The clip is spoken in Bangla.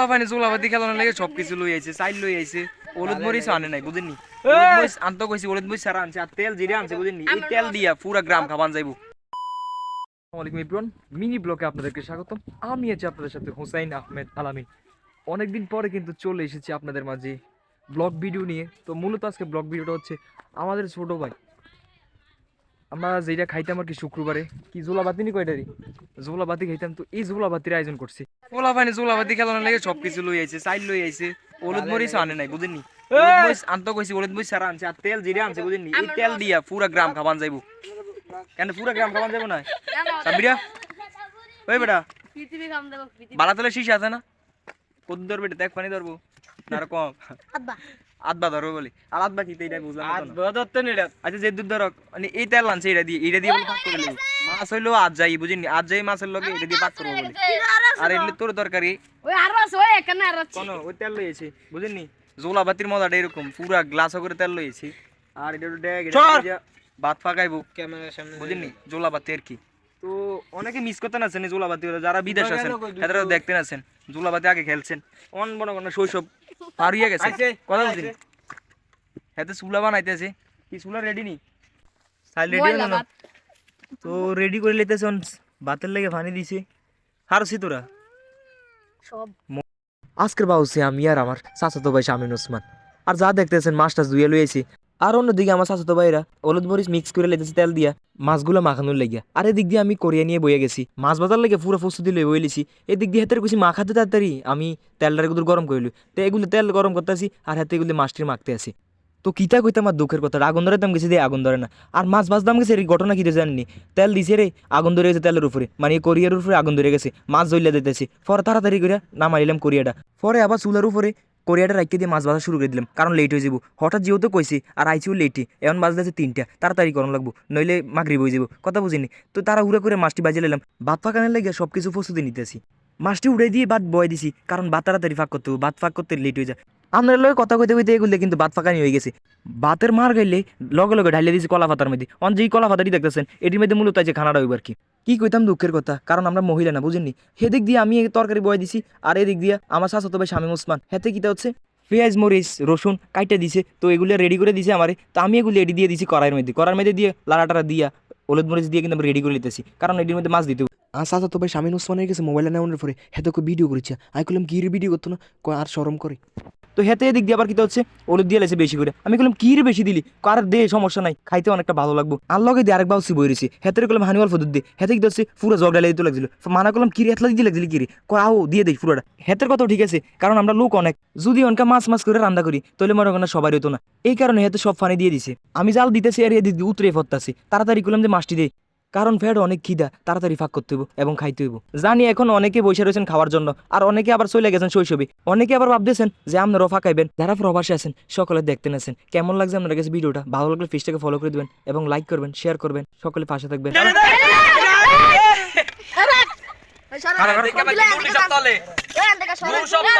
পোলা পানি চোলাপাতি খেলানোর লাগে সব কিছু লই আইছে চাইল লই আইছে। হলুদ মরিচ আনে নাই বুঝেননি? হলুদ মরিচ আনতে কইছি হলুদ মরিচ সারা আনছে আর তেল জিরে আনছে বুঝেননি? এই তেল দিয়া পুরা গ্রাম খাবান যাইবো। আসসালামাইকুম ইব্রান মিনি ব্লকে আপনাদেরকে স্বাগতম। আমি আছি আপনাদের সাথে হোসাইন আহমেদ আলামিন। অনেকদিন পরে কিন্তু চলে এসেছি আপনাদের মাঝে ব্লগ ভিডিও নিয়ে। তো মূলত আজকে ব্লগ ভিডিওটা হচ্ছে আমাদের ছোট ভাই। আমরা যেটা খাইতাম আর কি শুক্রবারে কি জোলা বাতি নি কয়টারি জোলা বাতি খাইতাম তো এই জোলা বাতির আয়োজন করছি। পানি জোলা বাতি খেলানোর লাগে সব কিছু লই আইছে চাইল লই আইছে। হলুদ মরিচ আনে নাই বুঝেননি? আনতে কইছি হলুদ মরিচ সারা আনছে আর তেল জিরে আনছে বুঝেননি? এই তেল দিয়া পুরা গ্রাম খাবান যাইবো। কেন পুরা গ্রাম খাবান যাইবো না? সাবিরা ওই বেটা পৃথিবী খাম দেবো পৃথিবী। বালা তলে শীষ আছে না? কত ধরবে এটা? দেখ পানি ধরবো। না আর কম। আব্বা আদবা ধরবো বলি। আর আদবা কি বুঝলাম না তো। আচ্ছা যে দুধ ধরক মানে এই তেল আনছে এটা দিয়ে এটা দিয়ে ভাগ করে নেব। মাছ হইল আজ যাই বুঝিনি? আজ যাই মাছের লগে এটা দিয়ে ভাগ করব বলে। আর এগুলো তোর দরকারি? ওই আরও আছে ওই এখানে আরও কোন ওই তেল লইয়েছি বুঝিনি? জোলা বাতির মজাটা এরকম পুরা গ্লাস করে তেল লইয়েছি। আর এটা ডেগ ভাত পাকাইবো। ক্যামেরার সামনে বুঝিনি? জোলা বাতি আর কি। তো অনেকে মিস করতে আছেন জোলা বাতি যারা বিদেশ আছেন তারা দেখতে আছেন জোলা বাতি আগে খেলছেন। অন বড় কোনো শৈশব পার হইয়া গেছে। কথা বলছি। হাতে চুলা বানাইতেছে কি চুলা রেডি নি? সাইল রেডি না? তো রেডি করে লইতেছ ভাতের লেগে পানি দিছে। হারছি তোরা। সব। আজকের বাউসে আমি আর আমার চাচাতো ভাই শামিন ওসমান। আর যা দেখতেছেন মাছটা ধুয়ে লইয়েছি। আর অন্যদিকে আমার চাচাতো ভাইরা হলুদ মরিচ মিক্স করে লেগেছে তেল দিয়া মাছগুলো মাখানোর লাগিয়া। আর এদিক দিয়ে আমি কোরিয়া নিয়ে বয়ে গেছি। মাছ বাজার লেগে পুরো প্রস্তুতি লই বইলেছি এদিক দিয়ে হাতের কুছি মাখাতে তাড়াতাড়ি। আমি তেলটারগুলো গরম করিলি। তো এগুলো তেল গরম করতে আসি আর হাতে এগুলো মাছটির মাখতে আসি তো কিতা কইতে আমার দুঃখের কথা? আগুন ধরে দাম গেছে দিয়ে আগুন ধরে না। আর মাছ মাছ দাম গেছে ঘটনা কি জাননি? তেল দিছে রে, আগুন ধরে গেছে তেলের উপরে। মানে কোরিয়ার উপরে আগুন ধরে গেছে। মাছ জ্বলিয়া দিতেছি। পরে তাড়াতাড়ি করে নামাইলাম কোরিয়াটা। পরে আবার চুলার উপরে কোরিয়াটা রাখতে দিয়ে মাছ বাজা শুরু করে দিলাম। কারণ লেট হয়ে যাব হঠাৎ যেহেতু কইছি, আর আইছিও লেটই এমন বাজতেছে তিনটা। তাড়াতাড়ি করণ লাগবো। নইলে মাগরিব হয়ে যাব কথা বুঝিনি। তো তারা উড়ে করে মাছটি বাজিয়ে নিলাম ভাত পাকানোর লেগে সব কিছু প্রস্তুতি নিতেছি। মাছটি উড়ে দিয়ে ভাত বয় দিছি। কারণ বাদ তাড়াতাড়ি ফাঁক করতে হবে ভাত ফাঁক করতে লেট হয়ে যায় আপনার লগে কথা কইতে কইতে এগুলো কিন্তু ভাত ফাঁকানি হয়ে গেছে। বাতের মার গাইলে লগে লগে ঢালিয়ে দিয়েছি কলা পাতার মধ্যে। অন যেই কলা পাতাটি দেখতেছেন, এটির মধ্যে মূলত আছে খানাটা হইবার কি। কি কইতাম দুঃখের কথা, কারণ আমরা মহিলা না, বুঝেননি? সেদিক দিয়ে আমি তরকারি বয় দিছি, আর এদিক দিয়ে আমার শাসত ভাই স্বামী ওসমান। হেতে কিটা হচ্ছে? পেঁয়াজ, মরিচ, রসুন কাইটে দিছে, তো এগুলো রেডি করে দিছে আমারে, তো আমি এগুলো রেডি দিয়ে দিছি কড়াইয়ের মধ্যে। কড়াইয়ের মধ্যে দিয়ে লাড়াটারা দিয়া হলুদ মরিচ দিয়ে কিন্তু আমি রেডি করে নিতেছি, কারণ এটির মধ্যে মাছ দিতে আর তো ভাই স্বামীন ওসমানের কাছে মোবাইল নেওয়ার পরে হেতে ভিডিও করেছে? আমি করলাম কি ভিডিও করতো না? আর শরম করে। তো হেতে এদিক দিয়ে আবার কিতা হচ্ছে? হলুদ দিয়ে লেছে বেশি করে। আমি বললাম কি বেশি দিলি? কার দে, সমস্যা নাই। খাইতে অনেকটা ভালো লাগবো। আর লগে দিয়ে আরেকবার সি বই রয়েছে হেতে করলাম হানি অল্প দিয়ে হেতে কি হচ্ছে, পুরো জগ ডালে দিতে লাগছিল। মানা করলাম কি রে এতলা দিয়ে লাগছিল কি রে আও, দিয়ে দেই পুরোটা। হেতের কথাও ঠিক আছে, কারণ আমরা লোক অনেক। যদি অনকা মাছ মাছ করে রান্না করি, তাহলে মনে করেন সবাই হতো না। এই কারণে হেতে সব ফানি দিয়ে দিছে। আমি জাল দিতেছি আর এদিক দিয়ে উতরে ফরতাছি। তাড়াতাড়ি করলাম যে, মাছটি দেই কারণ ফ্যাট অনেক খিদা তাড়াতাড়ি ফাঁক করতে হইব এবং খাইতে হইব জানি এখন অনেকে বসে রয়েছেন খাওয়ার জন্য আর অনেকে আবার চলে গেছেন শৈশবে অনেকে আবার ভাবতেছেন যে আপনারাও ফাঁকাইবেন যারা প্রবাসে আছেন সকলে দেখতে নেছেন কেমন লাগছে আপনার কাছে ভিডিওটা ভালো লাগলে ফেসটাকে ফলো করে দিবেন এবং লাইক করবেন শেয়ার করবেন সকলে পাশে থাকবেন সরো।